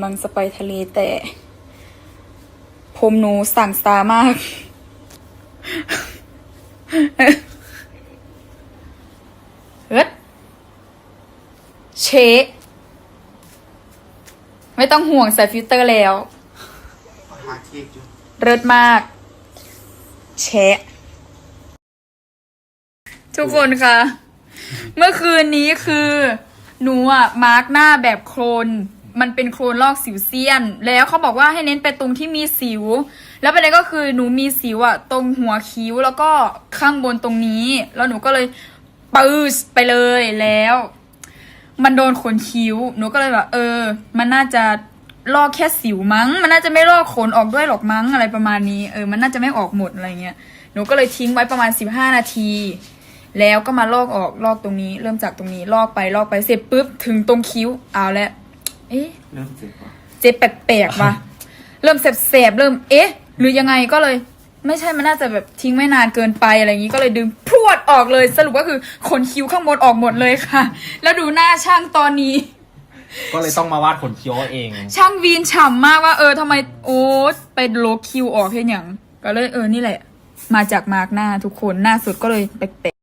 กำลังจะไปทะเลแต่ ผมหนูสั่งซามาก เฮ้ยเชไม่ต้องห่วงใส่ฟิลเตอร์แล้ว หาเค้กอยู่เลิศมากแชะทุกคนคะเมื่อคืนนี้คือ หนูอะมาร์กหน้าแบบโครน มันเป็นโครนลอกสิวเซียน แล้วเขาบอกว่าให้เน้นไปตรงที่มีสิว แล้วประเด็นก็คือหนูมีสิวอะตรงหัวคิ้วแล้วก็ข้างบนตรงนี้ แล้วหนูก็เลยปืสไปเลยแล้ว มันโดนขนคิ้ว หนูก็เลยแบบเออ มันน่าจะลอกแค่สิวมั้ง มันน่าจะไม่ลอกขนออกด้วยหรอกมั้งอะไรประมาณนี้ เออ มันน่าจะไม่ออกหมดอะไรเงี้ย หนูก็เลยทิ้งไว้ประมาณสิบห้านาที แล้วก็มาลอกออกลอกตรงนี้ เริ่มจากตรงนี้ลอกไปลอกไปเสร็จปุ๊บถึงตรงคิ้ว เอาแล้ว เอ๊ะ เริ่มเจ็บว่ะเจ็บแปลกๆว่ะ เริ่มแสบๆ เริ่ม เอ๊ะ หรือยังไงก็เลย ไม่ใช่มันน่าจะแบบทิ้งไม่นานเกินไปอะไรอย่างนี้ก็เลยดึงพรวดออกเลย สรุปก็คือขนคิ้วข้างบนออกหมดเลยค่ะ แล้วดูหน้าช่างตอนนี้ ก็เลยต้องมาวาดขนเคี้ยวเอง ช่างวีนฉ่ำมากว่าเออทำไมโอ๊ตไปโลคิวออกให้อย่างก็เลยเออนี่แหละ มาจากมาร์กหน้าทุกคนหน้าสุดก็เลยแปลก